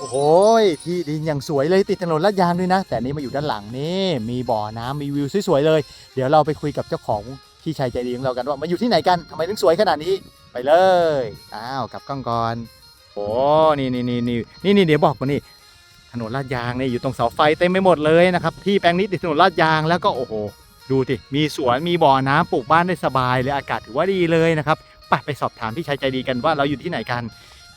โอ้โหที่ดินอย่างสวยเลยติดถนนลาดยางด้วยนะ แต่นี่มาอยู่ด้านหลังนี่มีบ่อน้ำมีวิวสวยๆเลย เดี๋ยวเราไปคุยกับเจ้าของพี่ชายใจดีของเรากันว่ามาอยู่ที่ไหนกันทำไมถึงสวยขนาดนี้ไปเลยอ้าวกับกล้องก่อนโอ้นี่นี่นี่นี่นี่นี่เดี๋ยวบอกมานี่ถนนลาดยางเนี่ยอยู่ตรงเสาไฟเต็มไปหมดเลยนะครับที่แปลงนี้ติดถนนลาดยางแล้วก็โอ้โหดูสิมีสวนมีบ่อน้ำปลูกบ้านได้สบายเลยอากาศถือว่าดีเลยนะครับไปไปสอบถามพี่ชายใจดีกันว่าเราอยู่ที่ไหนกัน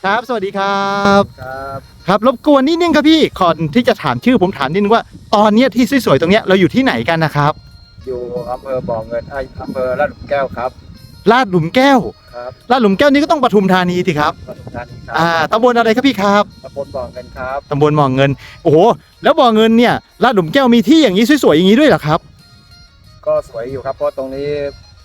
ครับ สวัสดีครับ ครับครับรบกวนนิดนึงครับพี่ก่อนที่จะถามชื่อผมถามนิดนึงว่าตอนเนี้ยที่สวยๆตรงเนี้ยเราอยู่ที่ไหนกันนะครับ อยู่อำเภอบ่อเงินไอยอำเภอลาดหลุมแก้วครับ ลาดหลุมแก้วครับ ลาดหลุมแก้วนี่ก็ต้องปทุมธานีสิครับปทุมธานีครัอ่าตำบลอะไรครับพี่ครับตำบลบ่อเงินครับ ตำบลบ่อเงิน โอ้โหแล้วบ่อเงินเนี่ยลาดหลุมแก้วมีที่อย่างนี้สวยๆอย่างนี้ด้วยเหรอครับ ก็สวยอยู่ครับเพราะตรงนี้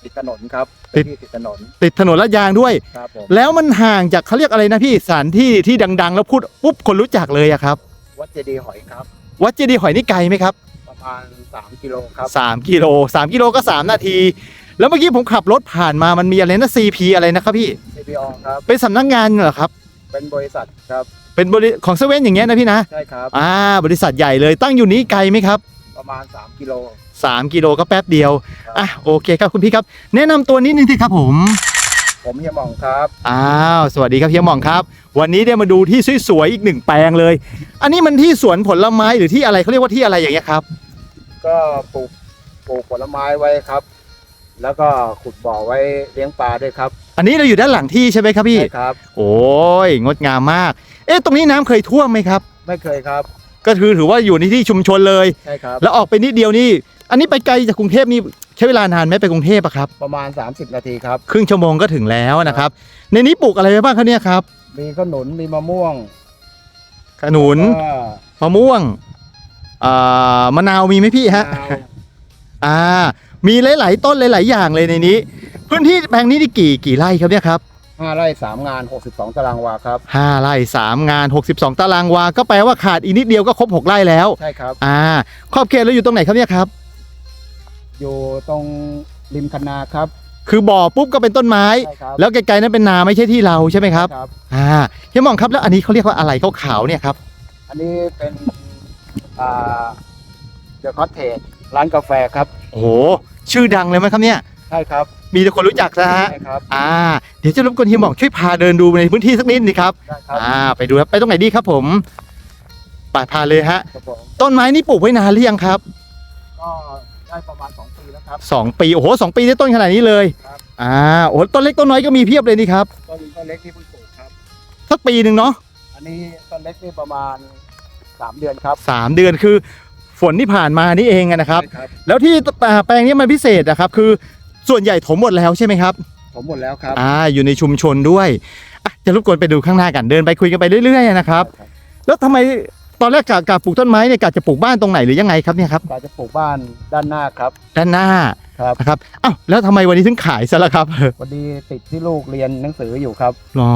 ติดถนนครับติดเป็นที่ติดถนนติดถนนลาดยางด้วย ครับผมแล้วมันห่างจากเขาเรียกอะไรนะพี่สถานที่ที่ดัง ๆ แล้วพูดปุ๊บคนรู้จักเลยอะครับ วัดเจดีย์หอยครับ วัดเจดีย์หอยนี่ไกลไหมครับ ประมาณ 3 กิโลครับสามกิโลสามกิโลก็สามนาที แล้วเมื่อกี้ผมขับรถผ่านมามันมีอะไรนะ CP อะไรนะครับพี่ CPO ครับเป็นสำนักงานเหรอครับ เป็นบริษัทครับเป็นบริของเซเว่นอย่างเงี้ยนะพี่นะใช่ครับ อ่าบริษัทใหญ่เลยตั้งอยู่นี้ไกลไหมครับ ประมาณ 3 กิโล 3 กิโลก็แป๊บเดียวครับอะโอเคครับคุณพี่ครับ แนะนำตัวนิดนึงสิครับผม ผมเฮียหม่องครับ อ้าวสวัสดีครับเฮียหมองครับ วันนี้ได้มาดูที่สวยๆอีกหนึ่งแปลงเลย อันนี้มันที่สวนผลไม้หรือที่อะไรเขาเรียกว่าที่อะไรอย่างเงี้ยครับ ก็ปลูกปลูกผลไม้ไว้ครับ แล้วก็ขุดบ่อไว้เลี้ยงปลาด้วยครับอันนี้เราอยู่ด้านหลังที่ใช่ไหมครับพี่ ใช่ครับ โอ้ยงดงามมาก เอ๊ะตรงนี้น้ำเคยท่วมไหมครับ ไม่เคยครับ ก็คือถือว่าอยู่ในที่ชุมชนเลย ใช่ครับ แล้วออกไปนิดเดียวนี่ อันนี้ไปไกลจากกรุงเทพนี่ใช้เวลานานไหมไปกรุงเทพอะครับประมาณ 30 นาทีครับ ครึ่งชั่วโมงก็ถึงแล้วนะครับ ในนี้ปลูกอะไรไว้บ้างครับเนี่ยครับมีขนุนมีมะม่วงขนุนก็มะม่วงอ่ามะนาวมีไหมพี่ฮะ มะนาวอ่า มีหลาย ๆ ต้นหลาย ๆ อย่างเลยในนี้ พื้นที่แปลงนี้นี่กี่กี่ไร่ครับเนี่ยครับห้าไร่สามงาน 62 ตารางวาครับ ห้าไร่สามงาน 62 ตารางวา ก็แปลว่าขาดอีกนิดเดียวก็ครบ6ไร่แล้ว ใช่ครับ อ่า ขอบเขตเราอยู่ตรงไหนครับเนี่ยครับ อยู่ตรงริมคันนาครับคือบ่อปุ๊บก็เป็นต้นไม้ ใช่ครับแล้วไกลๆนั้นเป็นนาไม่ใช่ที่เราใช่ไหมครับครับ อ่าเฮียหมองครับแล้วอันนี้เขาเรียกว่าอะไรขาวๆเนี่ยครับอันนี้เป็นอ่าเดอะคอตเทจร้านกาแฟครับ โอ้โหชื่อดังเลยไหมครับเนี่ย ใช่ครับมีแต่คนรู้จักนะฮะใช่ครับอ่า เดี๋ยวจะรบกวนเฮียหมองช่วยพาเดินดูในพื้นที่สักนิดนึงครับ ได้ครับอ่า ไปดูครับไปตรงไหนดีครับผมไปพาเลยฮะ ครับผมต้นไม้นี่ปลูกไว้นานหรือยังครับ ก็ ได้ประมาณ 2 ปีแล้วครับ สองปีโอ้โหสองปีได้ต้นขนาดนี้เลยครับ อ่าโอ้โหต้นเล็กต้นน้อยก็มีเพียบเลยนี่ครับต้นต้นเล็กที่เพิ่งปลูกครับ สักปีหนึ่งเนาะอันนี้ต้นเล็กนี่ประมาณ 3 เดือนครับสามเดือนคือฝนที่ผ่านมานี่เองอะนะครับ ใช่ครับ แล้วที่อ่าแปลงนี้มันพิเศษนะครับ คือส่วนใหญ่ถมหมดแล้วใช่ไหมครับ ผมหมดแล้วครับอ่าอยู่ในชุมชนด้วยอะจะรบกวนไปดูข้างหน้ากันเดินไปคุยกันไปเรื่อยๆนะครับ แล้วทำไม ตอนแรกกะกะปลูกต้นไม้เนี่ยกะจะปลูกบ้านตรงไหนหรือยังไงครับเนี่ยครับเราจะปลูกบ้านด้านหน้าครับด้านหน้าครับ นะครับอ้าวแล้วทำไมวันนี้ถึงขายซะละครับ วันนี้ติดที่ลูกเรียนหนังสืออยู่ครับอ๋อ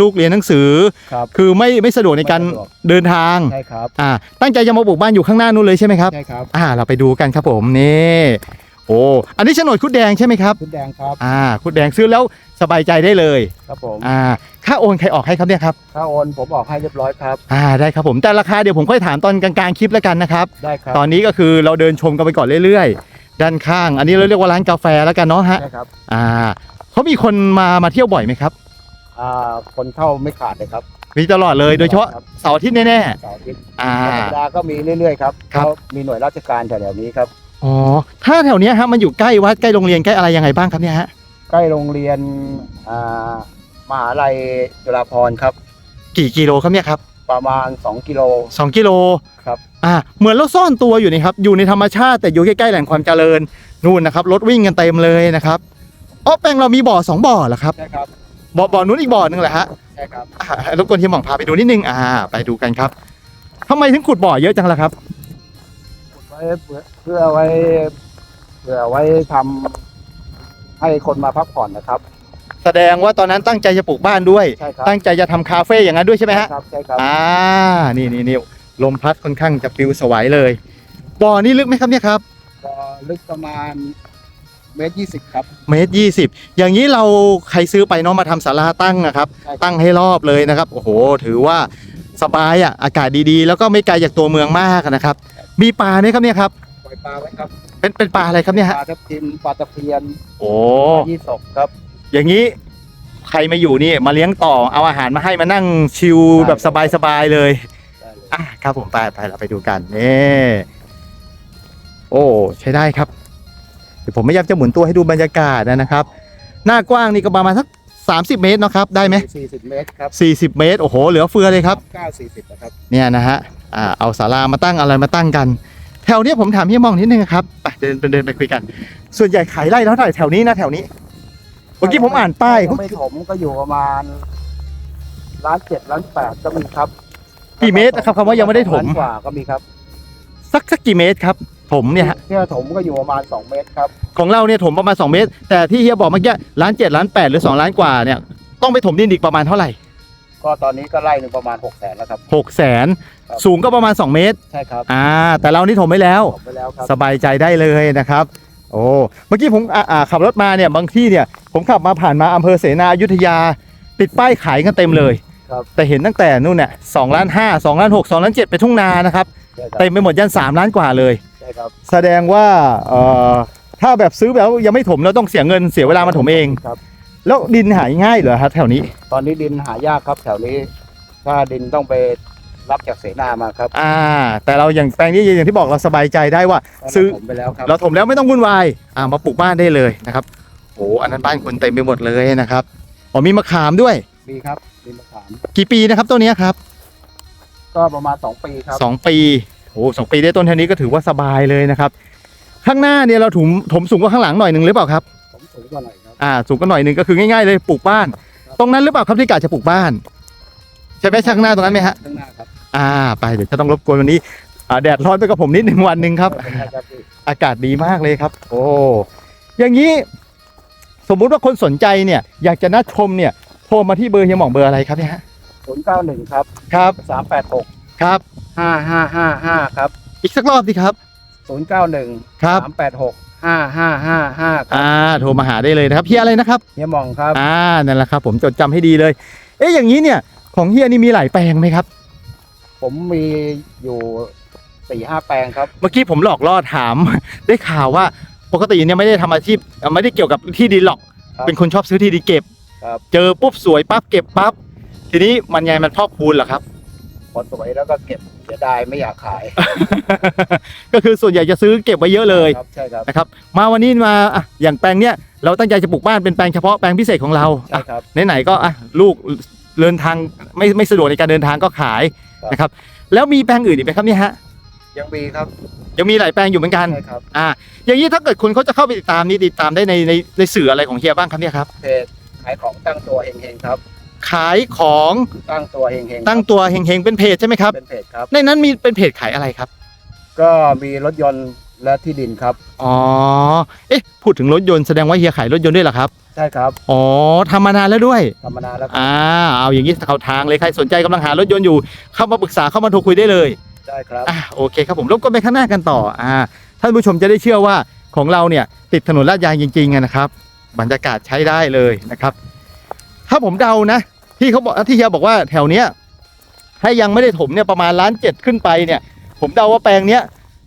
ลูกเรียนหนังสือ ครับ คือไม่ไม่สะดวกในการไม่สะดวก เดินทางใช่ครับอ่าตั้งใจจะมาปลูกบ้านอยู่ข้างหน้านู้นเลยใช่ไหมครับ ใช่ครับ อ่าเราไปดูกันครับผมนี่ โอ้อันนี้โฉนดคุดแดงใช่ไหมครับคุณแดงครับอ่า คุดแดงซื้อแล้วสบายใจได้เลย ครับผมอ่า ค่าโอนใครออกให้ครับเนี่ยครับถ้าโอนผมออกให้เรียบร้อยครับ อ่า ได้ครับผม แต่ราคาเดี๋ยวผมค่อยถามตอนกลางๆคลิปแล้วกันนะครับ ได้ครับตอนนี้ก็คือเราเดินชมกันไปก่อนเรื่อยๆ ด้านข้าง อันนี้เราเรียกว่าร้านกาแฟแล้วกันเนาะฮะใช่ครับอ่าเขามีคนมามาเที่ยวบ่อยไหมครับ อ่าคนเข้าไม่ขาดเลยครับมีตลอดเลย โดยเฉพาะครับเสาร์อาทิตย์แน่เสาร์อาทิตย์ๆอ่า ธรรมดาก็มีเรื่อยๆครับครับเขามีหน่วยราชการแถวๆนี้ครับ อ๋อ ถ้าแถวเนี้ยฮะมันอยู่ใกล้วัดใกล้โรงเรียนใกล้อะไรยังไงบ้างครับเนี่ยฮะ ใกล้โรงเรียนอ่ามหาลัยจุฬาภรณ์ครับ กี่กิโลครับเนี่ยครับประมาณ 2 กิโล สองกิโลครับ อ่า เหมือนเราซ่อนตัวอยู่นี่ครับ อยู่ในธรรมชาติแต่อยู่ใกล้ๆแหล่งความเจริญนู่นนะครับรถวิ่งกันเต็มเลยนะครับอ๋อแปลงเรามีบ่อสองบ่อเหรอครับใช่ครับบ่อบ่อนู้นอีกบ่อหนึงเหรอฮะใช่ครับ อ่ารบกวนที่หม่องพาไปดูนิดนึงอ่า ไปดูกันครับทำไมถึงขุดบ่อเยอะจังล่ะครับขุดไว้เพื่อเพื่อไว้เพื่อไว้ทำให้คนมาพักผ่อนนะครับ แสดงว่าตอนนั้นตั้งใจจะปลูกบ้านด้วย ใช่ครับ ตั้งใจจะทำคาเฟ่อย่างนั้นด้วยใช่ไหมฮะ ครับใช่ครับอ่า นี่นี่นี่ลมพัดค่อนข้างจะปลิวสวายเลย บ่อนี่ลึกไหมครับเนี่ยครับ ก็ลึกประมาณเมตรยี่สิบครับเมตรยี่สิบอย่างนี้เราใครซื้อไปเนาะมาทำศาลาตั้งนะครับ ใช่ครับตั้งให้รอบเลยนะครับ โอ้โห ถือว่า สบายอะอากาศดีๆ แล้วก็ไม่ไกลจากตัวเมืองมากนะครับ มีปลาไหมครับเนี่ยครับ ปล่อยปลาไว้ครับเป็นเป็นปลาอะไรครับเนี่ยปฮะลาทับทิมปลาตะเพียนโอ้ปลายี่สกครับ อย่างนี้ใครมาอยู่นี่มาเลี้ยงต่อเอาอาหารมาให้มานั่งชิลแบบสบายๆเลยได้เลยอะครับผมไปไปเราไปดูกันนี่โอ้ใช้ได้ครับเดี๋ยวผมไม่อยากจะหมุนตัวให้ดูบรรยากาศนะครับ หน้ากว้างนี่ก็ประมาณสัก 30 เมตรเนาะครับ ได้ไหมสี่สิบเมตรครับ40 เมตร โอ้โห เหลือเฟือเลยครับ เก้าสี่สิบนะครับ เนี่ยนะฮะอ่าเอาศาลามาตั้งอะไรมาตั้งกัน แถวเนี้ยผมถามพี่มองนิดนึงครับไปเดินเดินเดินไปคุยกัน ส่วนใหญ่ขายไร่เท่าไหร่แถวนี้นะแถวนี้ เมื่อกี้ผมอ่านป้ายถ้ไม่ถมก็อยู่ประมาณล้านเจ็ดล้านแปดก็มีครับกี่เมตรนะครับคำว่ายังไม่ได้ถม ล้านกว่าก็มีครับ สักสักกี่เมตรครับ ผมเนี่ยฮะที่เราถมก็อยู่ประมาณสองเมตรครับ ของเราเนี่ยถมประมาณ 2 เมตร แต่ที่เฮียบอกเมื่อกี้ล้านเจ็ดล้านแปดหรือ 2 ล้านกว่าเนี่ยต้องไปถมดินอีกประมาณเท่าไหร่ ก็ตอนนี้ก็ไล่หนึ่งประมาณหกแสนแล้วครับ 6 0แสนครับสูงก็ประมาณ 2 เมตร ใช่ครับอ่า แต่เรานี่ถมไปแล้วถมไปแล้วครับ สบายใจได้เลยนะครับ โอ้เมื่อกี้ผมอ่าอ่าขับรถมาเนี่ยบางที่เนี่ยผมขับมาผ่านมาอำเภอเสนาอยุธยา ติดป้ายขายกันเต็มเลยครับ แต่เห็นตั้งแต่นู่นเนี่ยสองล้านห้าสองล้านหกสองล้านเจ็ดไปทุ่งนานะครับ ใช่ครับเต็มไปหมดยันสามล้านกว่าเลยใช่ครับแสดงว่าเอ่อถ้าแบบซื้อแบบยังไม่ถมแล้วต้องเสียเงินเสียเวลามาถมเอง ครับ แล้วดินหายง่ายเหรอครับแถวนี้ ตอนนี้ดินหายากครับ แถวนี้ถ้าดินต้องไปรับจากเสนามาครับอ่า แต่เราอย่างแปลงนี้อย่างที่บอกเราสบายใจได้ว่า ซื้อ ผมไปแล้วครับเราถมแล้วไม่ต้องวุ่นวายอ่ามาปลูกบ้านได้เลยนะครับโอ้อันนั้นบ้านคนเต็มไปหมดเลยนะครับอ๋อมีมะขามด้วย มีครับดินมะขามกี่ปีนะครับต้นเนี้ยครับก็ประมาณสองปีครับสองปี โอ้สองปีได้ต้นเท่านี้ก็ถือว่าสบายเลยนะครับ ข้างหน้าเนี่ยเราถมถมสูงกว่าข้างหลังหน่อยหนึ่งหรือเปล่าครับผมสูงกว่าหน่อยครับอ่าสูงก็หน่อยหนึ่งก็คือง่ายๆเลยปลูกบ้าน ตรงนั้นหรือเปล่าครับที่กะจะปลูกบ้านใช่ไหมช่างหน้าตรงนั้นไหมฮะข้างหน้าครับอ่า ไปเดี๋ยวจะต้องรบกวนวันนี้อ่าแดดร้อนไปกับผมนิดหนึ่งวันหนึ่งครับเป็นไงครับพี่อากาศดีมากเลยครับ โอ้อย่างนี้สมมุติว่าคนสนใจเนี่ย อยากจะนัดชมเนี่ยโทรมาที่เบอร์เฮียหม่องเบอร์อะไรครับเนี่ยฮะศูนย์เก้าหนึ่งครับครับสามแปดหกครับ ห้าห้าห้าห้าครับอีกสักรอบสิครับ ศูนย์เก้าหนึ่งครับ สามแปดหกห้าห้าห้าห้าครับอ่าโทรมาหาได้เลยนะครับเฮียอะไรนะครับ เฮียหมองครับ อ่านั่นแหละครับ ผมจดจำให้ดีเลย เอ๊ะอย่างนี้เนี่ย ของเฮียนี่มีหลายแปลงไหมครับ ผมมีอยู่สี่ห้าแปลงครับ เมื่อกี้ผมหลอกล่อถาม ได้ข่าวว่าปกติเนี่ยไม่ได้ทำอาชีพเอ่อไม่ได้เกี่ยวกับที่ดินหรอก ครับเป็นคนชอบซื้อที่ดินเก็บครับ เจอปุ๊บสวยปั๊บเก็บปั๊บทีนี้มันไงมันพอกพูนเหรอครับ พอสวยแล้วก็เก็บเสียดายไม่อยากขายก็คือส่วนใหญ่จะซื้อเก็บไว้เยอะเลยครับใช่ครับนะครับ มาวันนี้มาอะอย่างแปลงเนี้ยเราตั้งใจจะปลูกบ้านเป็นแปลงเฉพาะแปลงพิเศษของเราใช่อะครับ ไหนๆก็อะลูกเดินทางไม่ไม่สะดวกในการเดินทางก็ขายครับ นะครับ แล้วมีแปลงอื่นอีกไหมครับเนี่ยฮะยังมีครับยังมีหลายแปลงอยู่เหมือนกัน ใช่ครับอ่า อย่างนี้ถ้าเกิดคนเขาจะเข้าไปติดตามนี่ติดตามได้ในในในสื่ออะไรของเฮียบ้างครับเนี่ยครับ เพจขายของตั้งตัวเฮงๆครับ ขายของตั้งตัวเฮงๆตั้งตัวเฮงๆเป็นเพจใช่ไหมครับ เป็นเพจครับ ในนั้นมีเป็นเพจขายอะไรครับ ก็มีรถยนต์และที่ดินครับ อ๋อ เอ๊ะ พูดถึงรถยนต์แสดงว่าเฮียขายรถยนต์ด้วยเหรอครับ ใช่ครับอ๋อทำมานานแล้วด้วย ธรรมนาแล้วครับอ่า เอาอย่างนี้เข้าทางเลยใครสนใจกำลังหารถยนต์อยู่ เข้ามาปรึกษาเข้ามาโทรคุยได้เลย ได้ครับ อ่าโอเคครับผมรบกวนไปข้างหน้ากันต่ออ่าท่านผู้ชมจะได้เชื่อว่าของเราเนี่ยติดถนนลาดยางจริงๆอะนะครับ บรรยากาศใช้ได้เลยนะครับ ถ้าผมเดานะ ที่เขาบอกที่เฮียบอกว่าแถวเนี้ยถ้ายังไม่ได้ถมเนี่ยประมาณล้านเจ็ดขึ้นไปเนี่ย ผมเดาว่าแปลงเนี้ย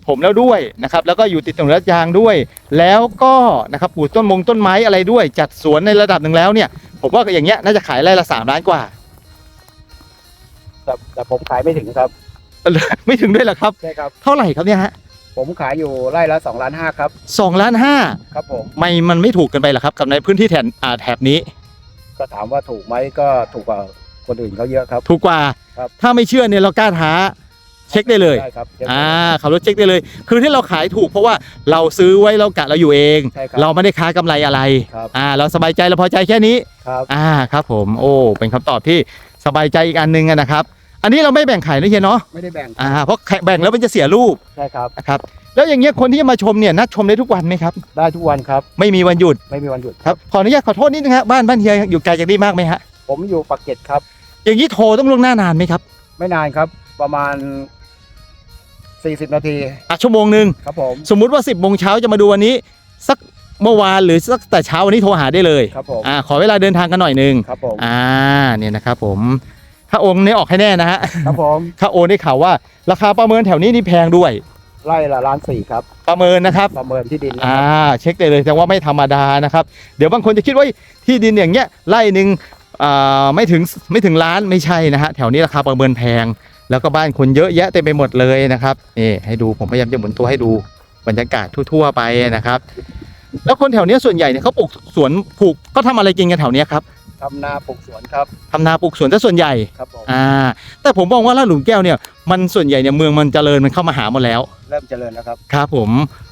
ถมแล้วด้วยนะครับแล้วก็อยู่ติดถนนลาดยางด้วย แล้วก็นะครับปลูกต้นมงต้นไม้อะไรด้วย จัดสวนในระดับหนึ่งแล้วเนี่ยผมว่าอย่างเงี้ยน่าจะขายไร่ละสามล้านกว่า แต่แต่ผมขายไม่ถึงครับไม่ถึงด้วยเหรอครับ ใช่ครับ เท่าไหร่ครับเนี่ยฮะผมขายอยู่ไร่ละสองล้านห้าครับสองล้านห้าครับผมไม่มันไม่ถูกเกันไปเหรอครับกับในพื้นที่แถบอ่าแถบนี้ ก็ถามว่าถูกไหมก็ถูกกว่าคนอื่นเขาเยอะครับ ถูกกว่า ครับ ถ้าไม่เชื่อเนี่ยเรากล้าท้าเช็คได้เลยได้ครับเช็คอ่าขับรถเช็คได้เลย คือที่เราขายถูกเพราะว่าเราซื้อไว้เรากะเราอยู่เอง ใช่ครับเราไม่ได้ค้ากำไรอะไร ครับ อ่า เราสบายใจเราพอใจแค่นี้ ครับ อ่า ครับผม โอ้ เป็นคำตอบที่สบายใจอีกอันหนึงอะนะครับ อันนี้เราไม่แบ่งขายนะเฮียเนาะไม่ได้แบ่งอ่าเพราะแบ่งแล้วมันจะเสียรูปใช่ครับนะครับแล้วอย่างเงี้ยคนที่จะมาชมเนี่ยนัดชมได้ทุกวันไหมครับได้ทุกวันครับ ไม่มีวันหยุดไม่มีวันหยุดครับขออนุญาตขอโทษนิดนึงฮะบ้านบ้านเฮียอยู่ไกลจากนี่มากไหมฮะผมอยู่ปากเกร็ดครับ อย่างนี้โทรต้องล่วงหน้านานไหมครับ ไม่นานครับประมาณ 40 นาทีอะชั่วโมงหนึ่งครับผมสมมุติว่า 10บโมงเช้าจะมาดูวันนี้ สักเมื่อวานหรือสักแต่เช้าวันนี้โทรหาได้เลยครับผมอ่าขอเวลาเดินทางกันหน่อยหนึงครับผมอ่าเนี่ยนะครับผม ค่าโอนนี่ออกให้แน่นะฮะครับผมค่าโอนได้ข่าวว่า ราคาประเมินแถวนี้นี่แพงด้วย ไร่ละล้านสี่ครับ ประเมินนะครับประเมินที่ดินนะอ่าครับเช็คได้เลยแต่ว่าไม่ธรรมดานะครับ เดี๋ยวบางคนจะคิดว่าที่ดินอย่างเงี้ยไร่หนึ่งอ่าไม่ถึงไม่ถึงล้านไม่ใช่นะฮะแถวนี้ราคาประเมินแพง แล้วก็บ้านคนเยอะแยะเต็มไปหมดเลยนะครับนี่ให้ดูผมพยายามจะหมุนตัวให้ดูบรรยากาศทั่วๆไปนะครับ แล้วคนแถวเนี้ยส่วนใหญ่เนี่ยเขาปลูกสวนปลูกก็ทำอะไรกินกันแถวเนี้ยครับ ทำนาปลูกสวนครับ ทำนาปลูกสวนซะส่วนใหญ่ครับผมอ่าแต่ผมมองว่าลาดหลุมแก้วเนี่ยมันส่วนใหญ่เนี่ยเมืองมันเจริญมันเข้ามาหาหมดแล้วเริ่มเจริญแล้วครับครับ ผม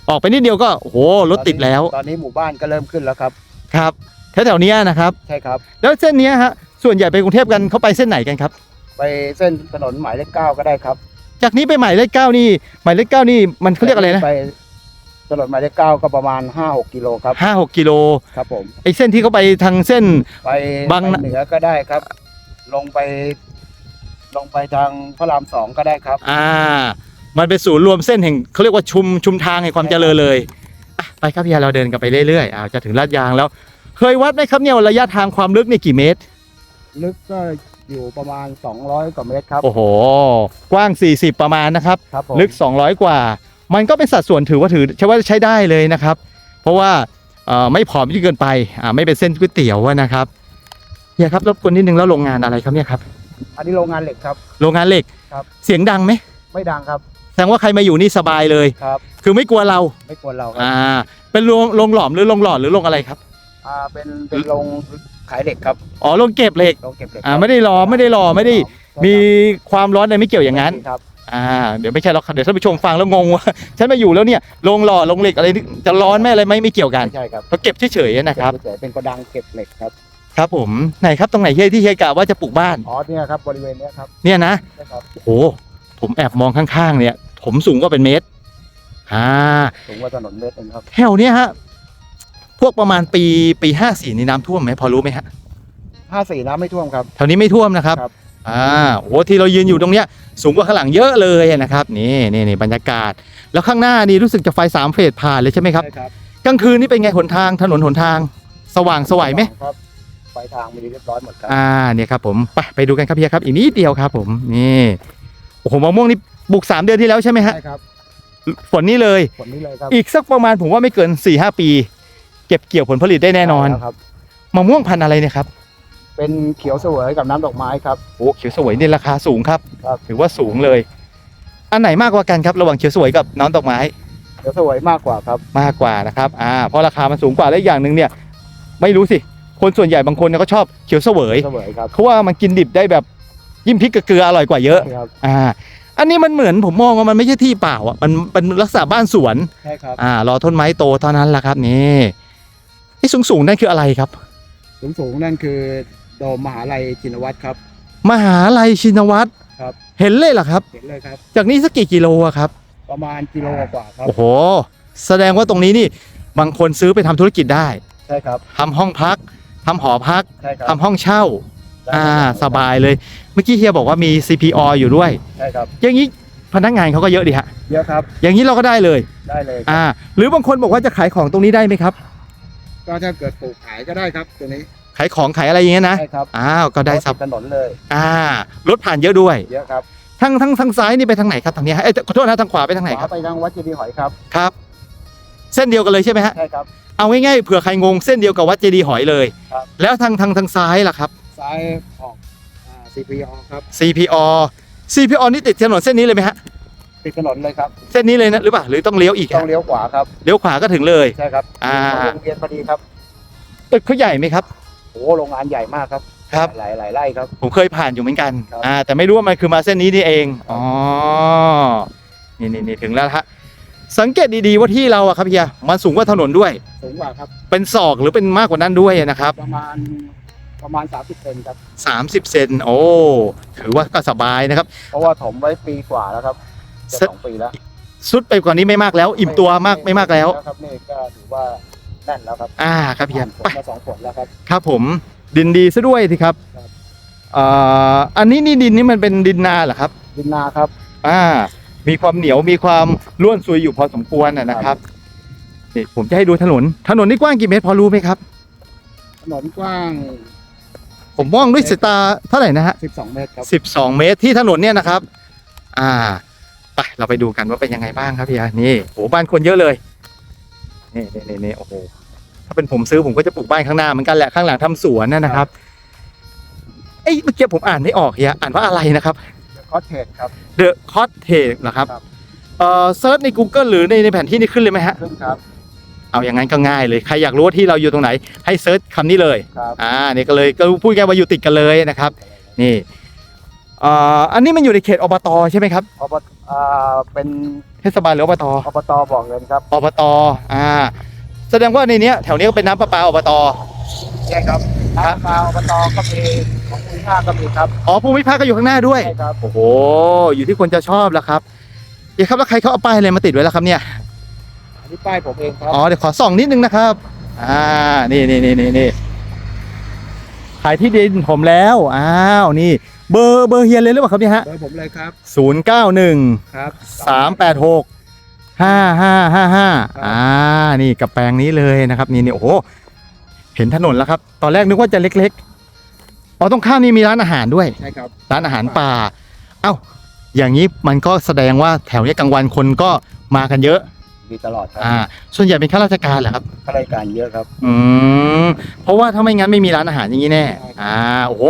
ออกไปนิดเดียวก็โอ้โหรถติดแล้วตอนนี้หมู่บ้านก็เริ่มขึ้นแล้วครับครับแถวๆเนี้ยนะครับ ใช่ครับ แล้วเส้นเนี้ยฮะส่วนใหญ่ไปกรุงเทพกันเขาไปเส้นไหนกันครับ ไปเส้นถนนหมายเลขเก้าก็ได้ครับจากนี้ไปหมายเลขเก้านี่หมายเลขเก้านี่มันเขาเรียกอะไรนะไป ถนนหมายเลขเก้าก็ประมาณห้าหกกิโลครับ ห้าหกกิโลครับผม ไอ้เส้นที่เขาไปทางเส้น ไปบางไปเหนือก็ได้ครับ ลงไป ลงไปทางพระรามสองก็ได้ครับ อ่า มันเป็นศูนย์รวมเส้นแห่งเขาเรียกว่าชุมชุมทางแห่งความเจริญเลยอะไปครับพี่ยาเราเดินกันไปเรื่อยๆอ้าวจะถึงลาดยางแล้ว เคยวัดไหมครับเนี่ยระยะทางความลึกนี่กี่เมตร ลึกก็อยู่ประมาณ 200 กว่าเมตรครับ โอ้โห กว้าง 40 ประมาณนะครับ ครับผม ลึก 200 กว่า มันก็เป็นสัดส่วนถือว่าถือใช่ว่าใช้ได้เลยนะครับ เพราะว่าเอ่อไม่ผอมจนเกินไปอ่าไม่เป็นเส้นก๋วยเตี๋ยวอะนะครับเฮียครับรบกวนนิดนึงแล้วโรงงานอะไรครับเนี่ยครับ อันนี้โรงงานเหล็กครับ โรงงานเหล็กครับ เสียงดังไหมไม่ดังครับแสดงว่าใครมาอยู่นี่สบายเลยครับ คือไม่กลัวเราไม่ควรเราครับอ่า เป็นโรงโรงหลอมหรือโรงหลอดหรือโรงอะไรครับอ่าเป็นเป็นโรงขายเหล็กครับอ๋อโรงเก็บเหล็กโรงเก็บเหล็กอ่าครับไม่ได้หลอมไม่ได้หล่อไม่ได้ครับมีความร้อนอะไรไม่เกี่ยวอย่างนั้นครับ อ่าเดี๋ยวไม่ใช่หรอกครับเดี๋ยวท่านผู้ชมฟังแล้วงงว่าฉันมาอยู่แล้วเนี่ยโรงหล่อโรงเหล็กอะไรนี่จะร้อนไหมอะไรไหมไม่เกี่ยวกันไม่ใช่ครับเขาเก็บเฉยๆนะครับเฉยๆเป็นกระดังเก็บเหล็กครับครับผมไหนครับตรงไหนเฮียที่เฮียกะว่าจะปลูกบ้านอ๋อเนี่ยครับบริเวณเนี้ยครับเนี่ยนะใช่ครับโอ้โหผมแอบมองข้างๆ เนี่ยผมสูงก็เป็นเมตรอ่าสูงกว่าถนนเมตรหนึงครับแถวเนี้ยฮะพวกประมาณปีปีห้าสี่นี่น้ำท่วมไหมพอรู้ไหมฮะห้าสี่น้ำไม่ท่วมครับแถวนี้ไม่ท่วมนะครับครับ อ่าโอ้โหที่เรายืนอยู่ตรงเนี้ยสูงกว่าข้างหลังเยอะเลยนะครับนี่นี่นี่บรรยากาศ แล้วข้างหน้านี่รู้สึกจะไฟสามเฟสผ่านเลยใช่ไหมครับใช่ครับกลางคืนนี่เป็นไงหนทางถนนหนทาง สว่างสวยไหมครับไฟทางมีเรียบร้อยหมดครับอ่าเนี่ยครับผมไปไปดูกันครับเฮียครับ อีกนิดเดียวครับ ผมนี่โอ้โหมะม่วงนี่ปลูกสามเดือนที่แล้วใช่ไหมฮะใช่ครับฝนนี่เลย ผลนี้เลยครับอีกสักประมาณผมว่าไม่เกิน4ี่หปี เก็บเกี่ยวผลผลิตได้แน่นอนใช่แล้วครับมะม่วงพันธุ์อะไรเนี่ยครับ เป็นเขียวเสวยกับน้ำดอกไม้ครับ โอ้เขียวเสวยนี่ราคาสูงครับ ครับ ถือว่าสูงเลย อันไหนมากกว่ากันครับระหว่างเขียวเสวยกับน้ำดอกไม้เขียวเสวยมากกว่าครับ มากกว่านะครับอ่าเพราะราคามันสูงกว่าและอีกอย่างหนึ่งเนี่ย ไม่รู้สิคนส่วนใหญ่บางคนเนี่ยก็ชอบเขียวเสวยเสวยครับเพราะว่ามันกินดิบได้แบบยิ้มพริกกับเกลืออร่อยกว่าเยอะใช่ครับอ่า อันนี้มันเหมือนผมมองว่ามันไม่ใช่ที่เปล่าอะมันเป็นลักษณะบ้านสวน ใช่ครับอ่ารอต้นไม้โตเท่านั้นแหละครับนี่ไอ้สูงสูงๆนั่นคืออะไรครับ สูงสูงๆนั่นคือ โดมมหาลัยชินวัตรครับ มหาลัยชินวัตรครับ เห็นเลยเหรอครับ เห็นเลยครับ จากนี้สักกี่กิโลอะครับ ประมาณกิโลกว่าครับ โอ้โห แสดงว่าตรงนี้นี่บางคนซื้อไปทำธุรกิจได้ใช่ครับ ทำห้องพักทำหอพักใช่ครับทำห้องเช่า อ่า สบายเลย เมื่อกี้เฮียบอกว่ามี CPO อยู่ด้วย ใช่ครับอย่างนี้พนักงานเขาก็เยอะดีฮะ เยอะครับ อย่างนี้เราก็ได้เลย ได้เลยครับอ่า หรือบางคนบอกว่าจะขายของตรงนี้ได้ไหมครับ ก็ถ้าเกิดปลูกขายก็ได้ครับตัวนี้ ขายของขายอะไรอย่างเงี้ยนะใช่ครับอ้าวก็ได้สับติถนนเลยอ่ารถผ่านเยอะด้วยเยอะครับทั้งทั้งทางซ้ายนี่ไปทางไหนครับทางเนี้ยฮะเอ้ยขอโทษนะทางขวาไปทางไหนขครัวาบไปทางวัดเจดีย์หอยครับครับ เส้นเดียวกันเลยใช่ไหมฮะใช่ครับ เอาง่ายๆเผื่อใครงงเส้นเดียวกับวัดเจดีย์หอยเลย ครับ แล้วทางทางทางซ้ายล่ะครับ ซ้ายออกอ่า CPO ครับ CPO CPO นี่ติดถนนเส้นนี้เลยไหมฮะติดถนนเลยครับเส้นนี้เลยนะหรือเปล่าหรือต้องเลี้ยวอีกต้อฮะงเลี้ยวขวาครับเลี้ยวขวาก็ถึงเลย ใช่ครับอ่าวงเวียนพอดีครับตึกเขาใหญ่ไหมครับ โอ้โรงงานใหญ่มากครับครับ หลายหลายไร่ครับ ผมเคยผ่านอยู่เหมือนกัน ครับ อ่า แต่ไม่รู้ว่ามันคือมาเส้นนี้นี่เอง อ๋อ นี่นี่นี่ถึงแล้วฮะ สังเกตดีๆว่าที่เราอะครับเฮีย มันสูงกว่าถนนด้วย สูงกว่าครับ เป็นศอกหรือเป็นมากกว่านั้นด้วยนะครับ ประมาณประมาณ 30เซนครับ 30 เซน โอ้ ถือว่าก็สบายนะครับ เพราะว่าถมไว้ปีกว่าแล้วครับจะเสร็จสองปีแล้วสุดไปกว่านี้ไม่มากแล้ว อิ่มตัวมากไม่มากแล้ว ครับนี่ก็ถือว่า แน่นแล้วครับอ่าครับเฮียฝไปนมาสองฝนแล้วครับ ครับผมดินดีซะด้วยสิครับครับอ่าอันนี้นี่ดินนี่มันเป็นดินนาเหรอครับ ดินนาครับ อ่า มีความเหนียวมีความร่วนซุยอยู่พอสมควรนะนะครับนี่ผมจะให้ดูถนน ถนนนี่กว้างกี่เมตรพอรู้ไหมครับ ถนนกว้าง ผมมองด้วยสายตาเท่าไหร่นะฮะสิบสองเมตรครับ สิบสองเมตรที่ถนนเนี่ยนะครับ อ่าไปเราไปดูกันว่าเป็นยังไงบ้างครับพี่อานี่โหบ้านคนเยอะเลย นี่นี่นี่นี่โอ้โหถ้าเป็นผมซื้อผมก็จะปลูกบ้านข้างหน้าเหมือนกันแหละข้างหลังทำสวนนะนะครับเอ้ยเมื่อกี้ผมอ่านไม่ออกเฮียอ่านว่าอะไรนะครับ คอสเทจครับ The Cottage เหรอครับครับ เอ่อเซิร์ชใน Google หรือในในแผนที่นี่ขึ้นเลยไหมฮะขึ้นครับเอาอย่างนั้นก็ง่ายเลย ใครอยากรู้ว่าที่เราอยู่ตรงไหน ให้เซิร์ชคำนี้เลย ครับอ่านี่ก็เลยก็พูดง่ายว่าอยู่ติดกันเลยนะครับ นี่เอ่ออันนี้มันอยู่ในเขตอบตใช่ไหมครับอบตอ่าเป็นเทศบาลหรืออบตอบตบอกเงินครับอบตอ่า แสดงว่าในเนี้ยแถวนี้ก็เป็นน้ำประปาอบตใช่ครับทางมาอบตก็มีของคุณค่าก็มีครับอ๋อภูมิภาคก็อยู่ข้างหน้าด้วย ใช่ครับโอ้โห อยู่ที่คนจะชอบแล้วครับเดี๋ยวครับแล้วใครเขาเอาป้ายอะไรมาติดไว้แล้วครับเนี่ย อันนี้ป้ายผมเองครับอ๋อเดี๋ยวขอส่องนิดนึงนะครับ อ่า นี่นี่นี่นี่นี่ขายที่ดินผมแล้ว อ้าว นี่ เบอร์เบอร์เฮียเลยหรือเปล่าครับเนี่ยฮะเบอร์ผมเลยครับศูนย์เก้าหนึ่งครับสามแปดหกห้าห้าห้าห้าอ่านี่กับแปลงนี้เลยนะครับนี่นี่โอ้โหเห็นถนนแล้วครับ ตอนแรกนึกว่าจะเล็กๆอ๋อตรงข้ามนี่มีร้านอาหารด้วยใช่ครับร้านอาหารป่า เอ้า อย่างนี้มันก็แสดงว่าแถวเนี้ยกลางวันคนก็มากันเยอะมีตลอดครับอ่าส่วนใหญ่เป็นข้าราชการเหรอครับข้ารายการเยอะครับ อืมเพราะว่าถ้าไม่งั้นไม่มีร้านอาหารอย่างนี้แน่ อ่าโอ้โห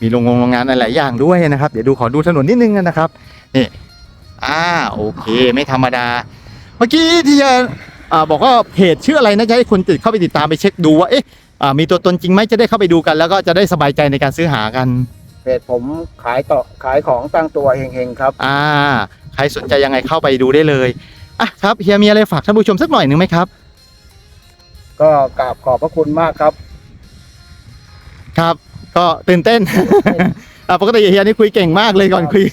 มีโรงงงโรงงานหลายๆอย่างด้วยนะครับ เดี๋ยวดูขอดูถนนนิดนึงนะครับนี่อ่าโอเค ไม่ธรรมดา เมื่อกี้ที่จะอ่าบอกว่าเพจชื่ออะไรนะจะให้คนติดเข้าไปติดตามไปเช็คดูว่าเอ๊ะอ่ามีตัวตนจริงไหมจะได้เข้าไปดูกัน แล้วก็จะได้สบายใจในการซื้อหากันเพจผมขายต่อขายของตั้งตัวเฮงๆครับ อ่าใครสนใจยังไงเข้าไปดูได้เลยอะครับเฮียมีอะไรฝากท่านผู้ชมสักหน่อยหนึ่งไหมครับ ก็กราบขอบพระคุณมากครับ ครับ ก็ตื่นเต้นอะปกติเฮียนี่คุยเก่งมากเลยก่อนคุย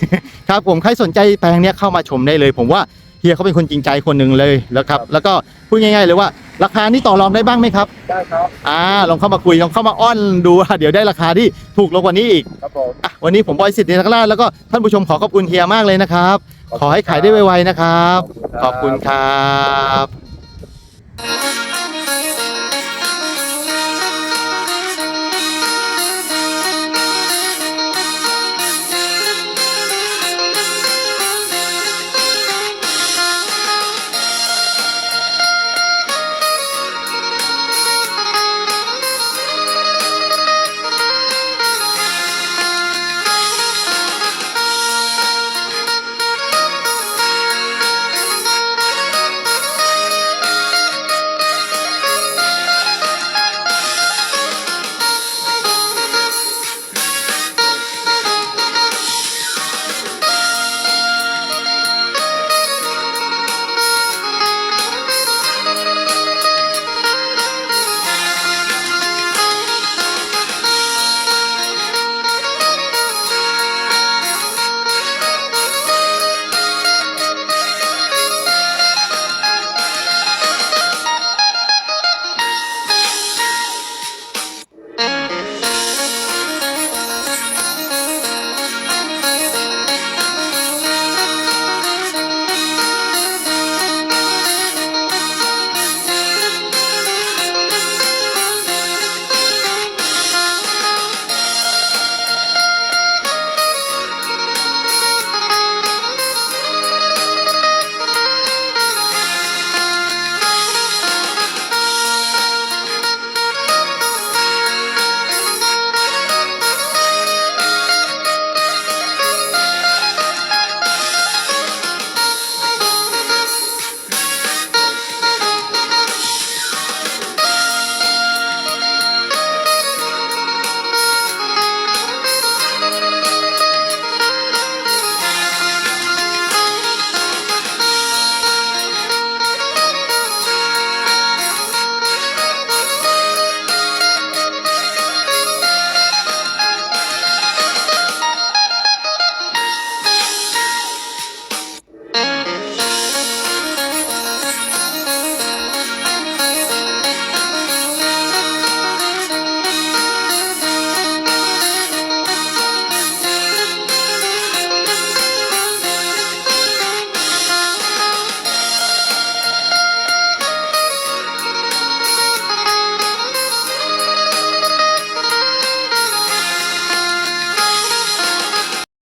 ครับผมใครสนใจแปลงเนี้ยเข้ามาชมได้เลย ผมว่าเฮียเขาเป็นคนจริงใจคนหนึ่งเลยแล้วครับ แล้วก็พูดง่าย ๆ เลยว่าราคานี้ต่อรองได้บ้างไหมครับได้ครับอ่าลองเข้ามาคุยลองเข้ามาอ้อนดูเดี๋ยวได้ราคาที่ถูกลงกว่านี้อีกครับผมอะวันนี้ผมบอยสิทธิ์เดชนักราชแล้วก็ท่านผู้ชมขอขอบคุณเฮียมากเลยนะครับ ขอให้ขายได้ไวๆนะครับ ขอบคุณครับ